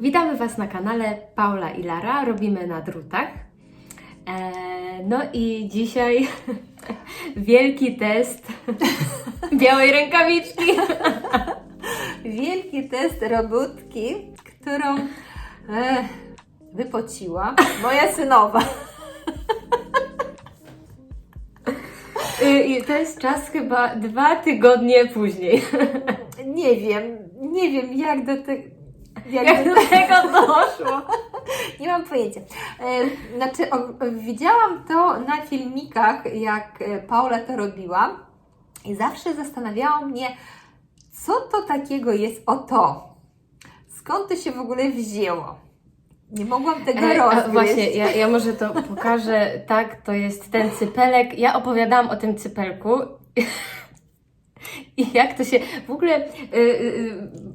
Witamy Was na kanale Paula i Lara. Robimy na drutach. E, no i dzisiaj wielki test białej rękawiczki. Wielki test robótki, którą e, wypociła moja synowa. Y, I to jest czas chyba dwa tygodnie później. Nie wiem, nie wiem jak do tego. Jak do tego doszło? Nie mam pojęcia. Znaczy, widziałam to na filmikach, jak e, Paula to robiła, i zawsze zastanawiało mnie, co to takiego jest o to. Skąd to się w ogóle wzięło? Nie mogłam tego E, rozgryźć. właśnie, ja, ja może to pokażę. Tak, to jest ten cypelek. Ja opowiadałam o tym cypelku. I jak to się. W ogóle y, y,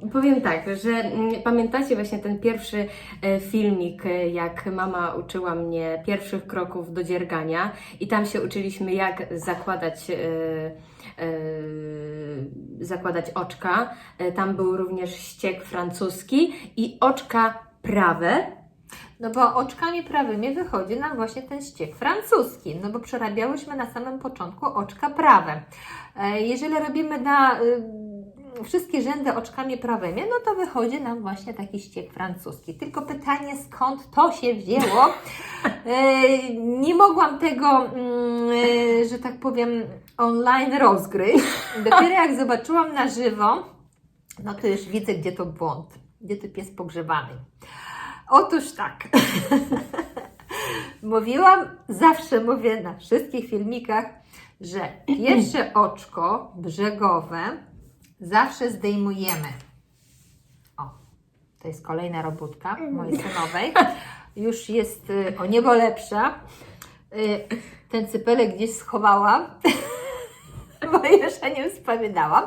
y, powiem tak, że mm, pamiętacie właśnie ten pierwszy e, filmik, e, jak mama uczyła mnie pierwszych kroków do dziergania, i tam się uczyliśmy, jak zakładać. e, zakładać oczka. Tam był również ściek francuski i oczka prawe, No bo oczkami prawymi wychodzi nam właśnie ten ściek francuski, no bo przerabiałyśmy na samym początku oczka prawe. E, Jeżeli robimy na y, wszystkie rzędy oczkami prawymi, no to wychodzi nam właśnie taki ściek francuski. Tylko pytanie, skąd to się wzięło? E, Nie mogłam tego, mm, e, że tak powiem, online rozgryźć. Dopiero jak zobaczyłam na żywo, no to już widzę, gdzie to błąd, gdzie to pies pogrzebany. Otóż tak. Mówiłam, zawsze mówię na wszystkich filmikach, że pierwsze oczko brzegowe zawsze zdejmujemy. O, to jest kolejna robótka mojej synowej. Już jest y, o niebo lepsza. Y, Ten cypelek gdzieś schowałam, bo o nim wspominałam.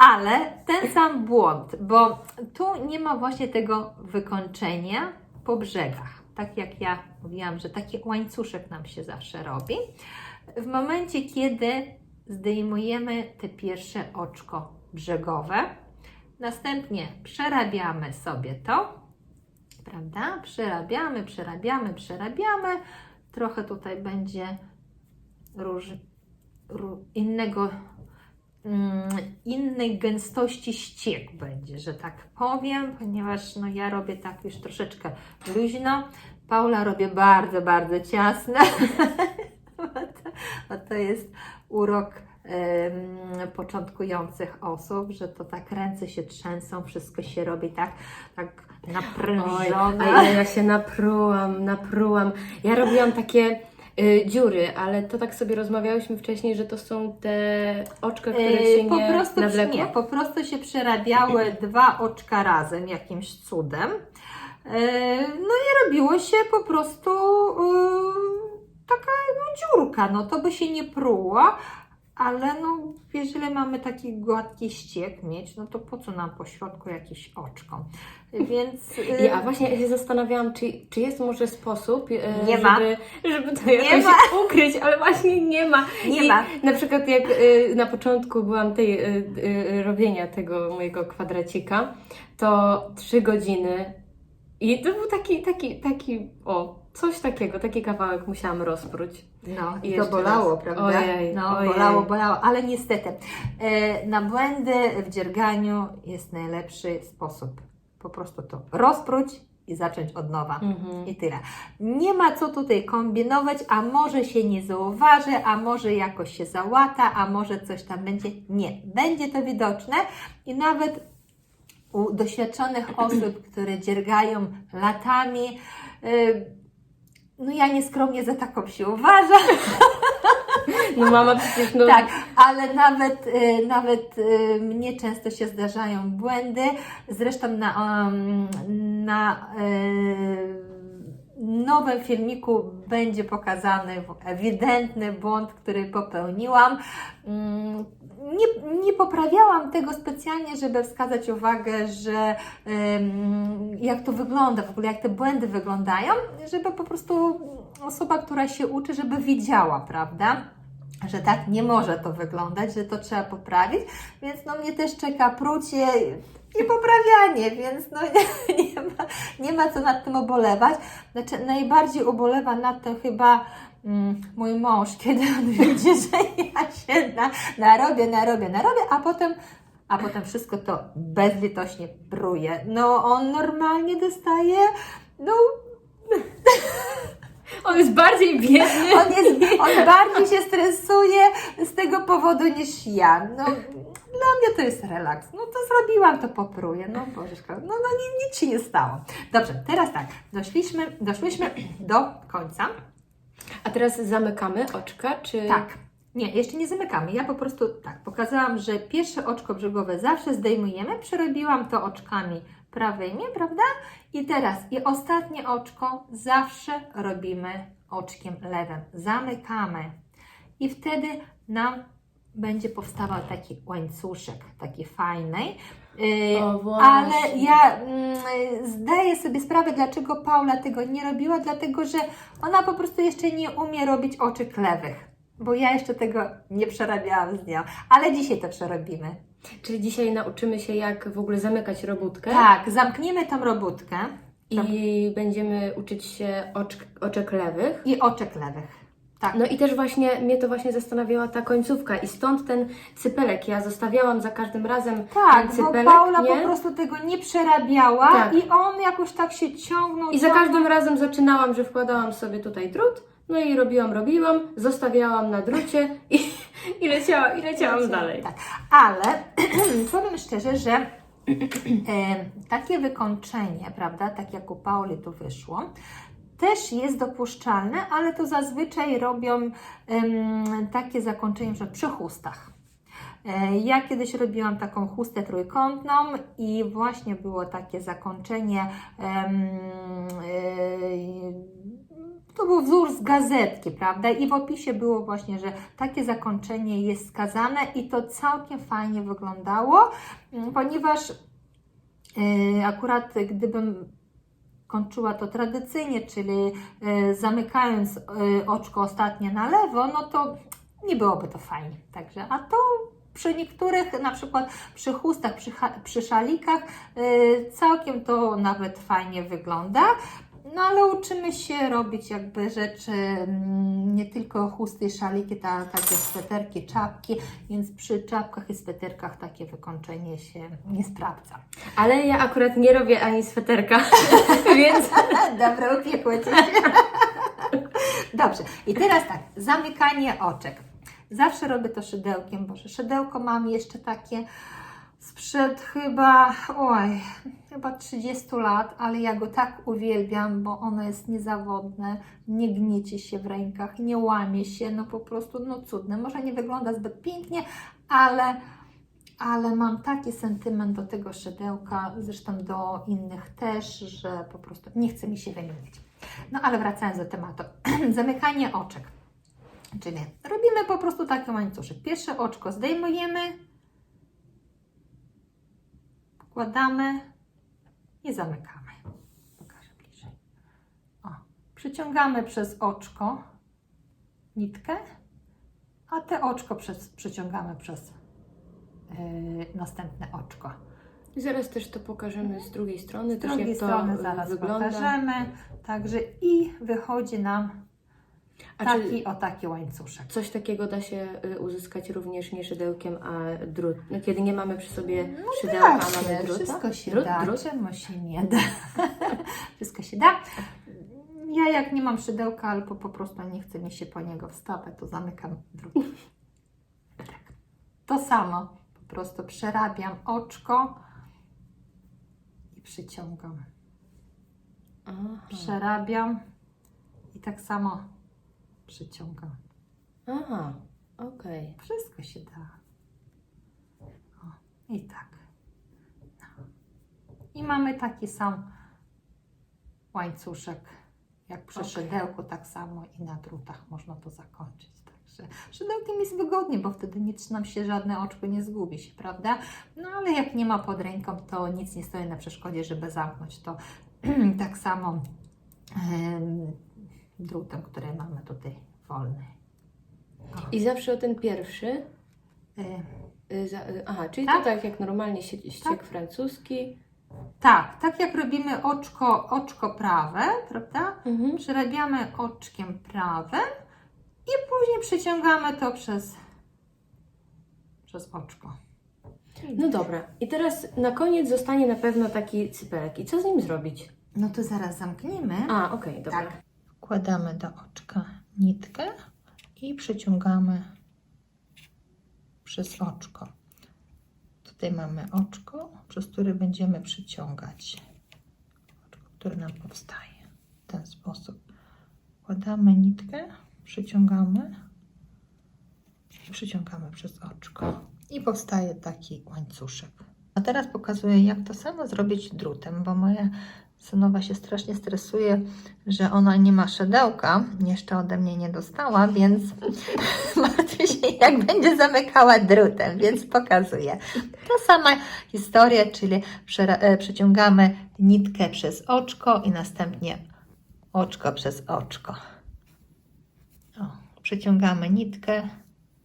Ale ten sam błąd, bo tu nie ma właśnie tego wykończenia po brzegach. Tak jak ja mówiłam, że taki łańcuszek nam się zawsze robi. W momencie, kiedy zdejmujemy te pierwsze oczko brzegowe, następnie przerabiamy sobie to, prawda? Przerabiamy, przerabiamy, przerabiamy. Trochę tutaj będzie róż, ró, innego innej gęstości ściek będzie, że tak powiem, ponieważ no, ja robię tak już troszeczkę luźno. Paula robię bardzo, bardzo ciasne. bo, to, bo to jest urok początkujących osób, że to tak ręce się trzęsą, wszystko się robi tak, tak Oj, naprężone. a ja się naprułam, naprułam. Ja robiłam takie y, dziury, ale to tak sobie rozmawiałyśmy wcześniej, że to są te oczka, które się Yy, nie po prostu, nawlekło. nie, po prostu się przerabiały dwa oczka razem jakimś cudem. Yy, No i robiło się po prostu yy, taka no, dziurka. No to by się nie pruło, ale no jeżeli mamy taki gładki ściek mieć, no to po co nam po środku jakieś oczko? Więc yy, Ja właśnie się zastanawiałam, czy, czy jest może sposób, e, Nie żeby, ma. żeby to jakoś ukryć, ale właśnie nie ma. Nie I ma. Na przykład jak e, na początku byłam tej robienia tego mojego kwadracika, to trzy godziny i to był taki, taki, taki, o, coś takiego, taki kawałek musiałam rozpróć. No I to bolało, raz. prawda? Ojej, no, ojej. bolało, bolało, ale niestety e, na błędy w dzierganiu jest najlepszy sposób. Po prostu to rozpróć i zacząć od nowa. Mhm. I tyle. Nie ma co tutaj kombinować, a może się nie zauważy, a może jakoś się załata, a może coś tam będzie. Nie, będzie to widoczne i nawet u doświadczonych osób, które dziergają latami, y, no ja nieskromnie za taką się uważam, No mama przecież, no, tak, ale nawet, y, nawet y, mnie często się zdarzają błędy. Zresztą na, um, na y, nowym filmiku będzie pokazany ewidentny błąd, który popełniłam. Mm, Nie, nie poprawiałam tego specjalnie, żeby wskazać uwagę, że jak to wygląda, w ogóle jak te błędy wyglądają, żeby po prostu osoba, która się uczy, żeby widziała, prawda? że tak nie może to wyglądać, że to trzeba poprawić, więc no mnie też czeka prucie i poprawianie, więc no nie, nie, ma, nie ma co nad tym ubolewać. Znaczy najbardziej ubolewa nad tym chyba mm, mój mąż, kiedy on widzi, że ja się na, narobię, narobię, narobię, a potem a potem wszystko to bezlitośnie pruje. No on normalnie dostaje, no On jest bardziej biedny. on, jest, on bardziej się stresuje z tego powodu niż ja. No, dla mnie to jest relaks. No to zrobiłam, to popruję. No Bożeczko, no, no nic, nic się nie stało. Dobrze, teraz tak, doszliśmy, doszliśmy do końca. A teraz zamykamy oczka, czy... Tak. Nie, jeszcze nie zamykamy. Ja po prostu tak pokazałam, że pierwsze oczko brzegowe zawsze zdejmujemy. Przerobiłam to oczkami prawymi, prawda? I teraz i ostatnie oczko zawsze robimy oczkiem lewym. Zamykamy. I wtedy nam będzie powstawał taki łańcuszek, taki fajny. Yy, właśnie. ale ja mm, zdaję sobie sprawę, dlaczego Paula tego nie robiła, dlatego że ona po prostu jeszcze nie umie robić oczek lewych. Bo ja jeszcze tego nie przerabiałam z nią, ale dzisiaj to przerobimy. Czyli dzisiaj nauczymy się, jak w ogóle zamykać robótkę. Tak, zamkniemy tą robótkę I będziemy uczyć się oczk, oczek lewych. i oczek lewych. Tak. No i też właśnie mnie to właśnie zastanawiała ta końcówka i stąd ten cypelek. Ja zostawiałam za każdym razem Tak, ten bo cypelek, Paula nie? po prostu tego nie przerabiała Tak. i on jakoś tak się ciągnął. I za ciągnął. każdym razem zaczynałam, że wkładałam sobie tutaj drut, no i robiłam, robiłam, zostawiałam na drucie i, i, leciała, i leciałam dalej. Tak, ale powiem szczerze, że takie wykończenie, prawda, tak jak u Pauli tu wyszło, też jest dopuszczalne, ale to zazwyczaj robią em, takie zakończenie że przy chustach. E, Ja kiedyś robiłam taką chustę trójkątną i właśnie było takie zakończenie. em, e, to był wzór z gazetki, prawda? I w opisie było właśnie, że takie zakończenie jest skazane i to całkiem fajnie wyglądało, ponieważ e, akurat gdybym kończyła to tradycyjnie, czyli e, zamykając e, oczko ostatnie na lewo, no to nie byłoby to fajnie. Także, a to przy niektórych, na przykład przy chustach, przy, przy szalikach, e, całkiem to nawet fajnie wygląda. No ale uczymy się robić jakby rzeczy, mm, nie tylko chusty szaliki, ta, takie sweterki, czapki, więc przy czapkach i sweterkach takie wykończenie się nie sprawdza. Ale ja akurat nie robię ani sweterka, więc Dobra, upiekło Cię. Dobrze, i teraz tak, zamykanie oczek. Zawsze robię to szydełkiem, bo szydełko mam jeszcze takie sprzed chyba, oj, chyba 30 lat, ale ja go tak uwielbiam, bo ono jest niezawodne, nie gniecie się w rękach, nie łamie się, no po prostu, no cudne. Może nie wygląda zbyt pięknie, ale ale mam taki sentyment do tego szydełka, zresztą do innych też, że po prostu nie chce mi się wymieniać. No ale wracając do tematu, zamykanie oczek. Czyli robimy po prostu taki łańcuszek. Pierwsze oczko zdejmujemy, wkładamy i zamykamy. Pokażę bliżej. O, przyciągamy przez oczko nitkę, a te oczko przez, przyciągamy przez yy, następne oczko. zaraz też to pokażemy z drugiej strony, Z drugiej strony zaraz wygląda. pokażemy. Także i wychodzi nam A taki o taki łańcuszek. coś takiego da się y, uzyskać również nie szydełkiem, a drut? No, kiedy nie mamy przy sobie szydełka, a mamy druta? wszystko się drut, da. Drut? Czemu się nie da? wszystko się da. Ja jak nie mam szydełka albo po prostu nie chce mi się po niego wstawać, to zamykam drut. Tak. To samo. Po prostu przerabiam oczko i przyciągam. Aha. Przerabiam i tak samo przyciągam. Aha, okej. Wszystko się da. O, I tak. No. I mamy taki sam łańcuszek, jak przy Okej. szydełku, tak samo i na drutach można to zakończyć. Także szydełkiem jest wygodnie, bo wtedy nic nam się, żadne oczko nie zgubi się, prawda? No ale jak nie ma pod ręką, to nic nie stoi na przeszkodzie, żeby zamknąć to tak samo em, drutem, który mamy tutaj wolny. I zawsze o ten pierwszy. Y, y, za- y, Aha, czyli Tak. to tak jak normalnie ściek Tak. francuski. Tak, tak jak robimy oczko, oczko prawe, prawda? Mhm. Przerabiamy oczkiem prawym i później przeciągamy to przez, przez oczko. No dobra. I teraz na koniec zostanie na pewno taki cypelek. I co z nim zrobić? No to zaraz zamkniemy. A, okej, dobra. Tak. Wkładamy do oczka nitkę i przeciągamy przez oczko. Tutaj mamy oczko, przez które będziemy przyciągać. Oczko, które nam powstaje. W ten sposób. Wkładamy nitkę, przyciągamy przyciągamy przez oczko. I powstaje taki łańcuszek. A teraz pokazuję, jak to samo zrobić drutem, bo moja synowa się strasznie stresuje, że ona nie ma szedełka. Jeszcze ode mnie nie dostała, więc martwi się, jak będzie zamykała drutem, więc pokazuję. Ta sama historia, czyli e, przeciągamy nitkę przez oczko i następnie oczko przez oczko. O, przeciągamy nitkę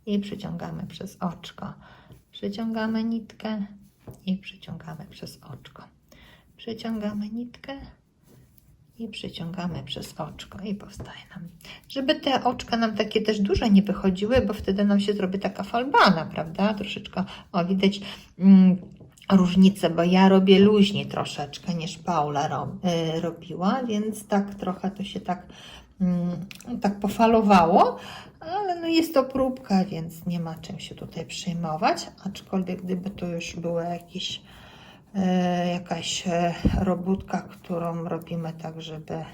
i przeciągamy przez oczko. Przeciągamy nitkę i przeciągamy przez oczko. Przeciągamy nitkę i przeciągamy przez oczko i powstaje nam. Żeby te oczka nam takie też duże nie wychodziły, bo wtedy nam się zrobi taka falbana, prawda? Troszeczkę, o widać mm, różnicę, bo ja robię luźniej troszeczkę niż Paula ro, y, robiła, więc tak trochę to się tak, mm, tak pofalowało, ale no jest to próbka, więc nie ma czym się tutaj przejmować, aczkolwiek gdyby to już była jakieś jakaś e, robótka, którą robimy tak, żeby,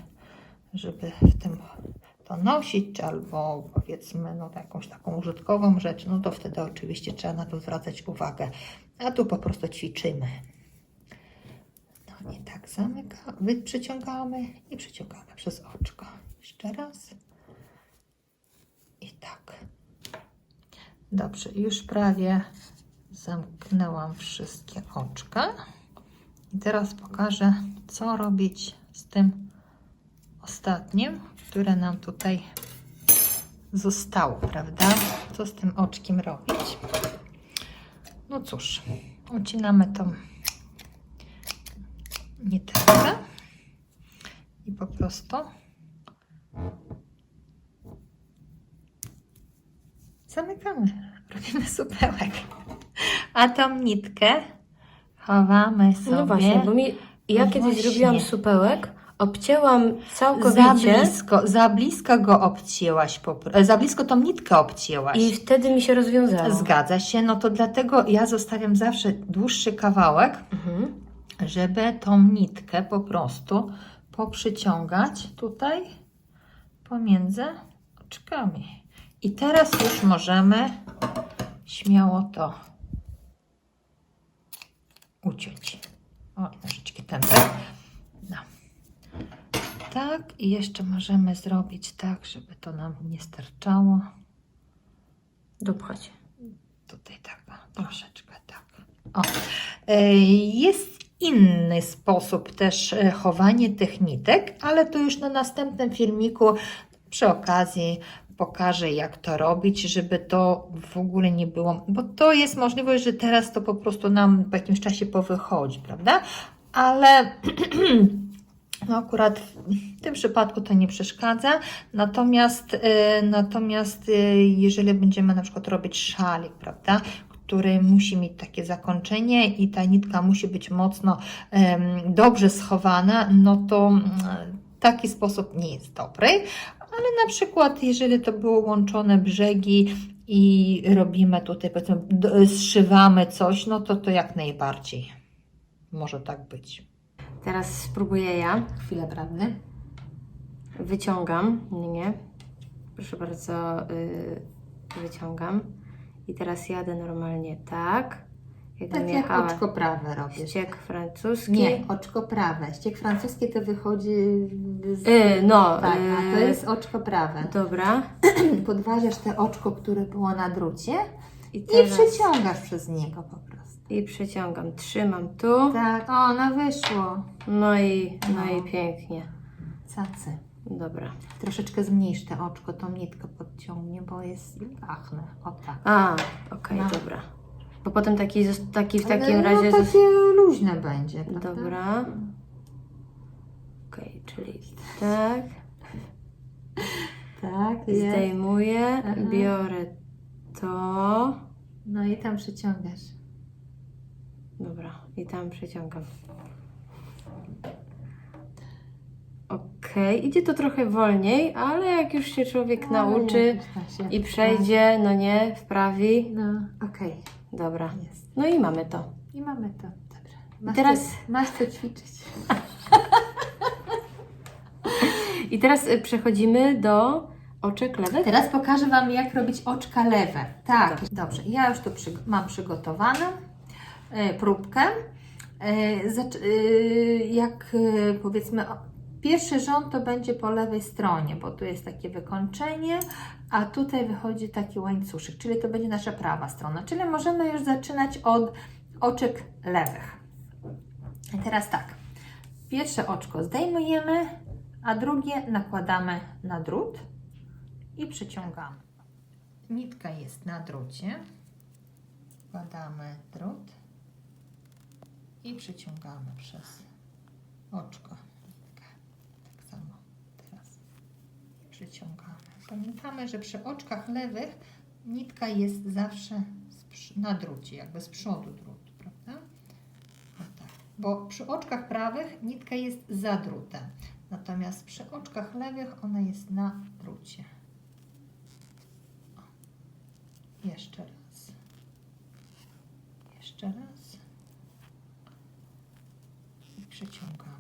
żeby w tym to nosić, albo powiedzmy no, jakąś taką użytkową rzecz, no to wtedy oczywiście trzeba na to zwracać uwagę. A tu po prostu ćwiczymy. No i tak zamykamy, przyciągamy i przyciągamy przez oczko. Jeszcze raz. I tak. Dobrze, już prawie zamknęłam wszystkie oczka. I teraz pokażę, co robić z tym ostatnim, które nam tutaj zostało, prawda? Co z tym oczkiem robić? No cóż, ucinamy tą niteczkę i po prostu zamykamy. Robimy supełek. A tą nitkę chowamy sobie. No właśnie, bo mi, ja No kiedyś zrobiłam supełek, obcięłam za całkowicie blisko, za blisko go obcięłaś, po, e, za blisko tą nitkę obcięłaś. i wtedy mi się rozwiązało. Zgadza się, no to dlatego ja zostawiam zawsze dłuższy kawałek, Mhm. żeby tą nitkę po prostu poprzyciągać tutaj pomiędzy oczkami. I teraz już możemy śmiało to uciąć. O, nożyczki tępe. No. Tak, i jeszcze możemy zrobić tak, żeby to nam nie sterczało. Dopchać. Tutaj tak, o, troszeczkę tak. O. E, Jest inny sposób też e, chowanie tych nitek, ale to już na następnym filmiku przy okazji pokażę, jak to robić, żeby to w ogóle nie było, bo to jest możliwość, że teraz to po prostu nam po jakimś czasie powychodzi, prawda? Ale no akurat w tym przypadku to nie przeszkadza. Natomiast, e, natomiast e, jeżeli będziemy na przykład robić szalik, prawda, który musi mieć takie zakończenie i ta nitka musi być mocno dobrze schowana, no to taki sposób nie jest dobry. Ale na przykład, jeżeli to było łączone brzegi i robimy tutaj, powiedzmy, zszywamy coś, no to to jak najbardziej może tak być. Teraz spróbuję ja. Chwilę prawdy. Wyciągam. Nie, nie. Proszę bardzo, y, wyciągam. I teraz jadę normalnie tak. Jakbym Tak jak oczko prawe robisz. ściek francuski. Nie, oczko prawe. Ściek francuskie to wychodzi z... Y, no, tak, a to y, jest oczko prawe. Dobra. Podważysz te oczko, które było na drucie I i teraz... przeciągasz przez niego po prostu. I przeciągam. Trzymam tu. Tak, o, no wyszło. No i, no No. i pięknie. Cacy. Dobra. Troszeczkę zmniejsz te oczko, tą nitkę podciągnie, bo jest pachne. O tak. A, okej, No. dobra. Bo potem taki, taki w takim Ale razie... No, zos- takie luźne będzie, prawda? Dobra. Okej, czyli tak. Tak, jest. Zdejmuję, Aha. biorę to. No i tam przyciągasz. Dobra, i tam przeciągam. Okej, idzie to trochę wolniej, ale jak już się człowiek nauczy i przejdzie, no nie, wprawi. No, okej, Dobra. jest. No i mamy to. I mamy to. Dobra. Masz teraz- Co, masz co ćwiczyć. I teraz y, przechodzimy do oczek lewych. Teraz pokażę Wam, jak robić oczka lewe. Tak, dobrze. Ja już tu przy, mam przygotowaną e, próbkę. E, jak powiedzmy, pierwszy rząd to będzie po lewej stronie, bo tu jest takie wykończenie, a tutaj wychodzi taki łańcuszek, czyli to będzie nasza prawa strona. Czyli możemy już zaczynać od oczek lewych. I teraz tak. Pierwsze oczko zdejmujemy, a drugie nakładamy na drut i przyciągamy. Nitka jest na drucie. Wkładamy drut i przyciągamy przez oczko. Nitkę. Tak samo teraz przyciągamy. Pamiętamy, że przy oczkach lewych nitka jest zawsze na drucie, jakby z przodu drut, prawda? O tak. Bo przy oczkach prawych nitka jest za drutem. Natomiast przy oczkach lewych ona jest na drucie. O. Jeszcze raz. Jeszcze raz. I przeciągamy.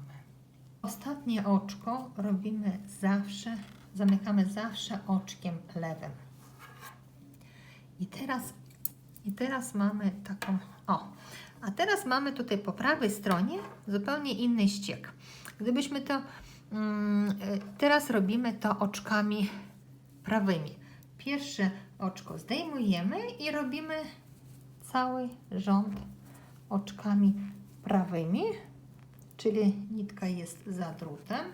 Ostatnie oczko robimy zawsze, zamykamy zawsze oczkiem lewym. I teraz, i teraz mamy taką, o, a teraz mamy tutaj po prawej stronie zupełnie inny ściek. Gdybyśmy to, mm, y, teraz robimy to oczkami prawymi. Pierwsze oczko zdejmujemy i robimy cały rząd oczkami prawymi, czyli nitka jest za drutem.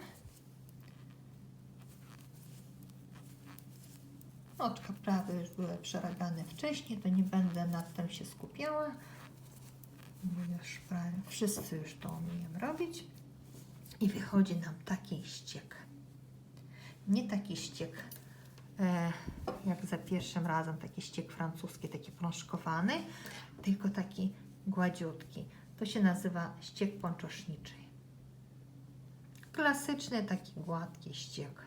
Oczka prawe już były przerabiane wcześniej, to nie będę nad tym się skupiała. Już prawie wszyscy już to umieją robić. I wychodzi nam taki ściek. Nie taki ściek e, jak za pierwszym razem, taki ściek francuski, taki prążkowany, tylko taki gładziutki. To się nazywa ściek. Klasyczny, taki gładki ściek.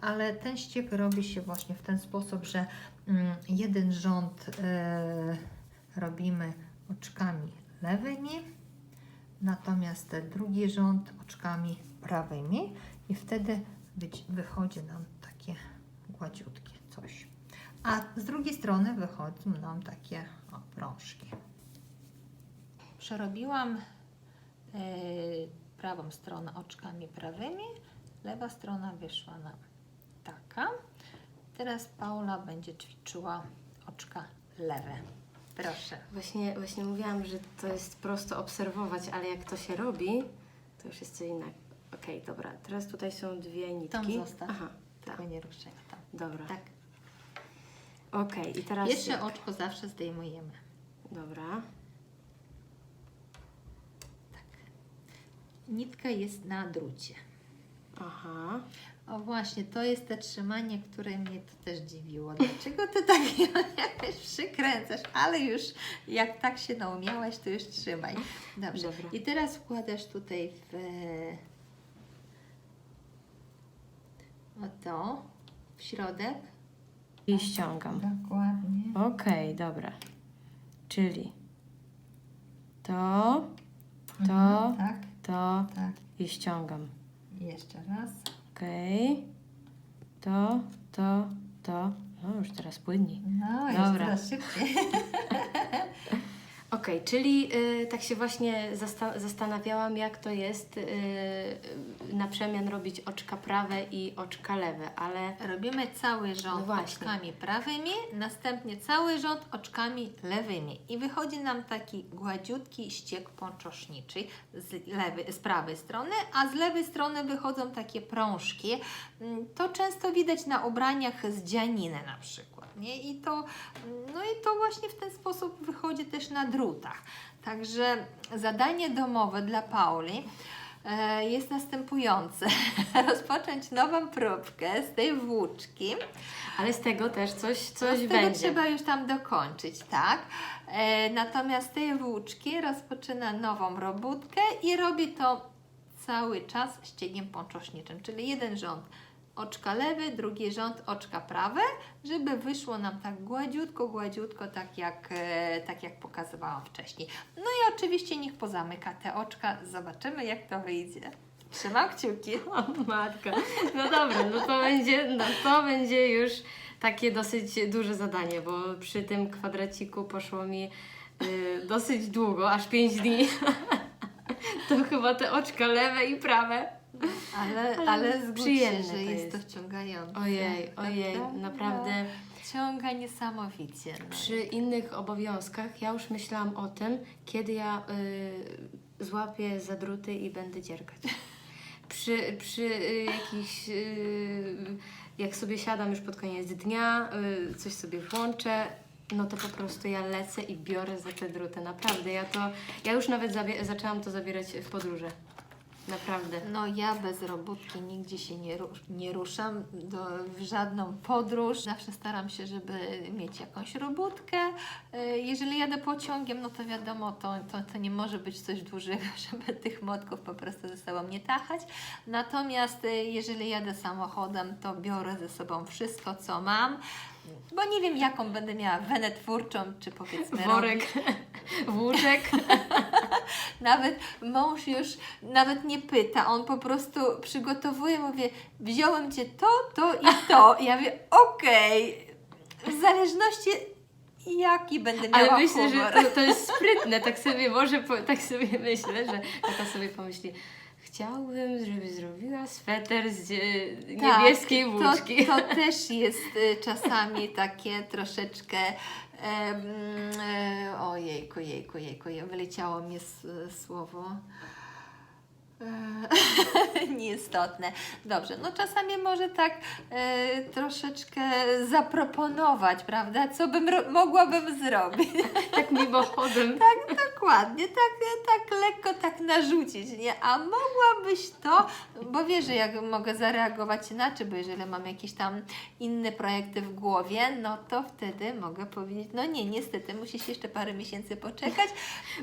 Ale ten ściek robi się właśnie w ten sposób, że mm, jeden rząd e, robimy oczkami lewymi, natomiast drugi rząd oczkami prawymi i wtedy wychodzi nam takie gładziutkie coś. A z drugiej strony wychodzą nam takie o, prążki. Przerobiłam e, prawą stronę oczkami prawymi, lewa strona wyszła nam Teraz Paula będzie ćwiczyła oczka lewe. Proszę. Właśnie, właśnie mówiłam, że to jest prosto obserwować, ale jak to się robi, to już jest co innego. Okej, dobra. Teraz tutaj są dwie nitki. Tam zostaw. Aha, tak. Tylko nie ruszaj tam. Dobra. Tak. Okej, i teraz... Pierwsze jak? oczko zawsze zdejmujemy. Dobra. Nitka jest na drucie. Aha. O właśnie, to jest te trzymanie, które mnie to też dziwiło. Dlaczego ty tak jakoś przykręcasz? Ale już jak tak się naumiałaś, to już trzymaj. Dobrze. Dobra. I teraz wkładasz tutaj w o to, w środek. I ściągam. Dokładnie. Okej, dobra. Czyli to, to, Mhm, tak, to tak. i ściągam. Jeszcze raz. Okej. To, to, to. No już teraz płynniej. No, już Dobra. teraz szybciej. Okej, czyli y, tak się właśnie zasta- zastanawiałam, jak to jest y, na przemian robić oczka prawe i oczka lewe, ale Robimy cały rząd No oczkami prawymi, następnie cały rząd oczkami lewymi. I wychodzi nam taki gładziutki ściek ponczoszniczy z, lewy, z prawej strony, a z lewej strony wychodzą takie prążki. Mm, To często widać na ubraniach z dzianiny na przykład. Nie? I to, no i to właśnie w ten sposób wychodzi też na drutach. Także zadanie domowe dla Pauli e, jest następujące. Rozpocząć nową próbkę z tej włóczki. ale z tego też coś, coś Z tego będzie. trzeba już tam dokończyć, tak? E, natomiast z tej włóczki rozpoczyna nową robótkę i robi to cały czas ściegiem ponczoszniczym, czyli jeden rząd oczka lewy, drugi rząd oczka prawe, żeby wyszło nam tak gładziutko, gładziutko, tak jak, e, tak jak pokazywałam wcześniej. No i oczywiście niech pozamyka te oczka, zobaczymy jak to wyjdzie. Trzymam kciuki. O matka. No dobra, no to będzie, no to będzie już takie dosyć duże zadanie, bo przy tym kwadraciku poszło mi y, dosyć długo, aż 5 dni. To chyba te oczka lewe i prawe. Ale, Ale ale się, przyjemne że to jest, jest. to wciągające. Ojej, ojej, prawda? naprawdę. Ciąga niesamowicie. No. Przy innych obowiązkach ja już myślałam o tym, kiedy ja y, złapię za druty i będę dziergać. Przy, przy y, jakichś, y, jak sobie siadam już pod koniec dnia, y, coś sobie włączę, no to po prostu ja lecę i biorę za te druty. Naprawdę, ja to, ja już nawet zaczęłam to zabierać w podróże. Naprawdę. No ja bez robótki nigdzie się nie, nie ruszam do, w żadną podróż. Zawsze staram się, żeby mieć jakąś robótkę. E, Jeżeli jadę pociągiem, no to wiadomo, to, to, to nie może być coś dużego, żeby tych motków po prostu ze sobą nie tachać. Natomiast e, jeżeli jadę samochodem, to biorę ze sobą wszystko, co mam. Bo nie wiem, jaką będę miała wenę twórczą, czy powiedzmy Worek, włóczek. Nawet mąż już nawet nie pyta, on po prostu przygotowuje, mówię, wziąłem Cię to, to i to. I ja mówię, okej, w zależności jaki będę miała Ale myślę, humor. że to, to jest sprytne. Tak sobie może, tak sobie myślę, że tata sobie pomyśli, chciałbym, żeby zrobiła sweter z e, niebieskiej tak, włóczki. To, to też jest y, czasami takie troszeczkę e, ojejku, jejku, jejku, je- wyleciało mi słowo. E, Nieistotne. Dobrze, no czasami może tak e, troszeczkę zaproponować, prawda? Co bym mogłabym zrobić? tak mimochodem. Tak, dokładnie, tak, tak lekko tak narzucić, nie? A mogłabyś to, bo wiesz, że jak mogę zareagować inaczej, bo jeżeli mam jakieś tam inne projekty w głowie, no to wtedy mogę powiedzieć, no nie, niestety, musisz jeszcze parę miesięcy poczekać.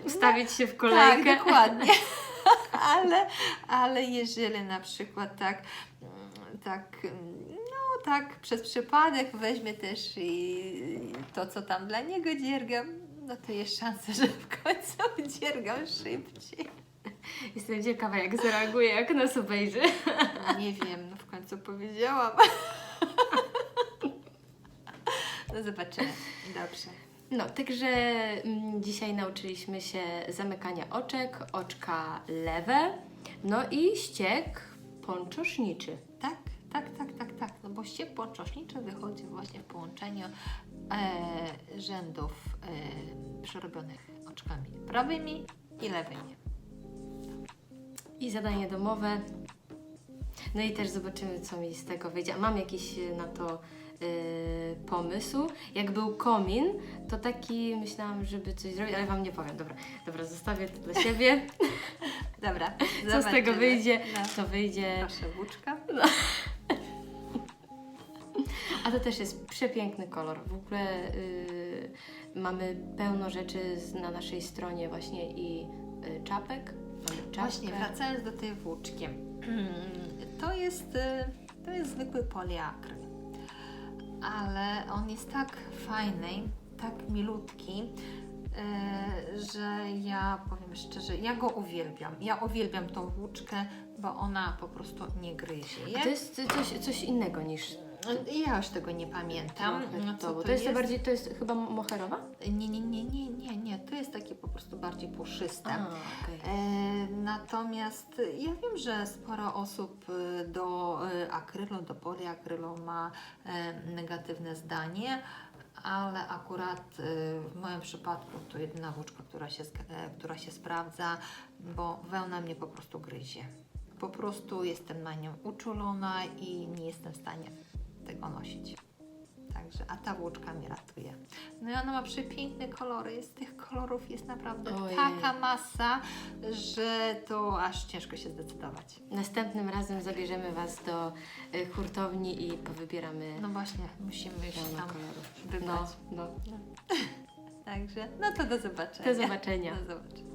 Ustawić się w Tak, kolejkę. dokładnie. ale, ale jeżeli na przykład tak, mm, tak, no tak przez przypadek weźmie też i to, co tam dla niego dziergam, no to jest szansa, że w końcu dziergam szybciej. Jestem ciekawa, jak zareaguje, jak nas obejrzy. Nie wiem, no w końcu powiedziałam. No zobaczymy. Dobrze. No, także mm, dzisiaj nauczyliśmy się zamykania oczek, oczka lewe, no i ściek ponczoszniczy. Tak, tak, tak, tak, tak. No bo ściek ponczoszniczy wychodzi właśnie w połączeniu e, rzędów e, przerobionych oczkami prawymi i lewymi. I zadanie domowe. No i też zobaczymy, co mi z tego wyjdzie. A Mam jakiś y, na to pomysł. Jak był komin, to taki myślałam, żeby coś zrobić, ale Wam nie powiem. Dobra, dobra zostawię to dla siebie. Dobra, Co z tego zobaczymy. wyjdzie, No. to wyjdzie. Proszę, włóczka. A to też jest przepiękny kolor. W ogóle y, mamy pełno rzeczy z, na naszej stronie właśnie i y, czapek. Właśnie, wracając do tej włóczki. To jest, y, to jest zwykły poliakryl, ale on jest tak fajny, tak milutki, y, że ja powiem szczerze, ja go uwielbiam. Ja uwielbiam tą włóczkę, bo ona po prostu nie gryzie. A to jest coś, coś innego niż Ja już tego nie pamiętam. Trochę No, to, to jest, bardziej, to jest chyba moherowa? Nie, nie, nie, nie, nie, nie. To jest takie po prostu bardziej puszyste. A, okej. E, natomiast ja wiem, że sporo osób e, do e, akrylu, do poliakrylu ma e, negatywne zdanie, ale akurat e, w moim przypadku to jedyna włóczka, która się, e, która się sprawdza, bo wełna mnie po prostu gryzie. Po prostu jestem na nią uczulona i nie jestem w stanie tego nosić. Także, a ta włóczka mnie ratuje. No i ona ma przepiękne kolory. Jest tych kolorów jest naprawdę Ojej. taka masa, że to aż ciężko się zdecydować. Następnym razem zabierzemy Was do y, hurtowni i powybieramy No właśnie, musimy pełno tam kolorów. wybrać. No, no. Także, no to do zobaczenia. Do zobaczenia. Do zobaczenia.